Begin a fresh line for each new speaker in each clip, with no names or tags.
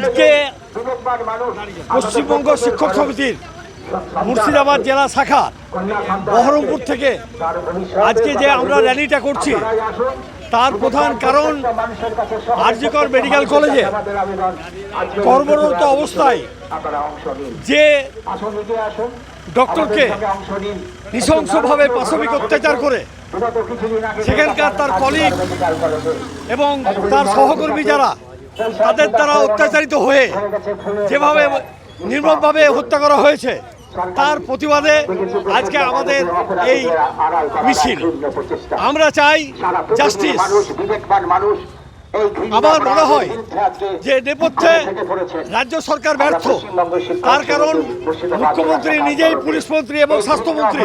আজকে পশ্চিমবঙ্গ শিক্ষক সমিতির মুর্শিদাবাদ জেলা শাখা বহরমপুর থেকে আজকে যে আমরা র্যালিটা করছি, তার প্রধান কারণ আরজিকর মেডিকেল কলেজে কর্মরত অবস্থায় যে ডক্টরকে নৃশংসভাবে পাশবিক অত্যাচার করে সেখানকার তার কলিগ এবং তার সহকর্মী যারা তাদের দ্বারা অত্যাচারিত হয়ে যেভাবে নির্মমভাবে হত্যা করা হয়েছে, তার প্রতিবাদে আজকে আমাদের এই মিছিল। আমরা চাই জাস্টিস। আমার মনে হয় যে নেপথ্যে রাজ্য সরকার ব্যর্থ। তার কারণ মুখ্যমন্ত্রী নিজেই পুলিশ মন্ত্রী এবং স্বাস্থ্যমন্ত্রী।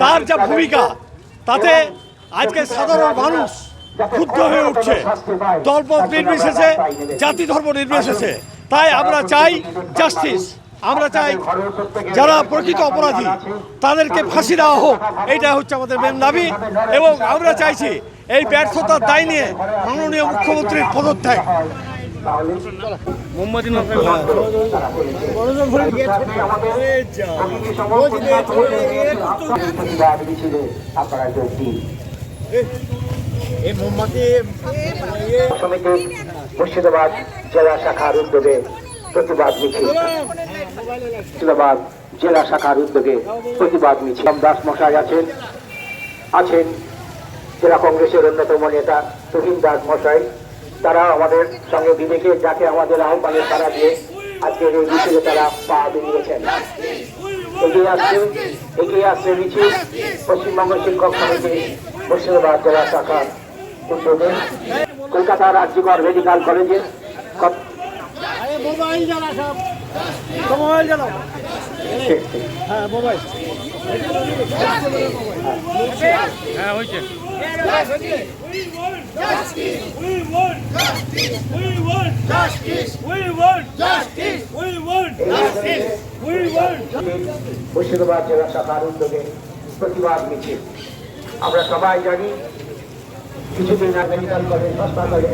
তার যা ভূমিকা, তাতে আজকে সাধারণ মানুষ ক্ষুব্ধ হয়ে উঠছে। দলপথ নির্বিশেষে জাতি ধর্ম নির্বিশেষে। তাই আমরা চাই জাস্টিস আমরা চাই যারা প্রকৃত অপরাধী তাদেরকে ফাঁসি দেওয়া হোক। এইটা হচ্ছে আমাদের মেন দাবি। এবং আমরা চাইছি এই ব্যর্থতার দায় নিয়ে মাননীয় মুখ্যমন্ত্রীর পদত্যাগ। মোমবাতি
আপনারা দিন সমিতি মুর্শিদাবাদ জেলা শাখার উদ্যোগে প্রতিবাদ মিছিল। মুর্শিদাবাদ জেলা শাখার উদ্যোগে প্রতিবাদ মিছিল। দাস মশাই আছেন। আছেন জেলা কংগ্রেসের অন্যতম নেতা তুহিন দাস মশাই। তারা আমাদের সঙ্গে বিবেকে, যাকে আমাদের আহ্বানে তারা দিয়ে আজকের এই মিছিলে তারা পা বেরিয়েছেন এগিয়ে আসছে এগিয়ে আসছে মিছিল। পশ্চিমবঙ্গ শিক্ষক সমিতি মুর্শিদাবাদ জেলা শাখার উদ্যোগে কলকাতা রাজ্যকর মেডিকেল কলেজে
হ্যাঁ মোবাইল। হ্যাঁ
মুর্শিদাবাদ জেলা শাখার উদ্যোগে প্রতিবাদ মিছিল। আমরা সবাই জানি কিছুদিন আগে নিকাল করে সস্তা হাসপাতালে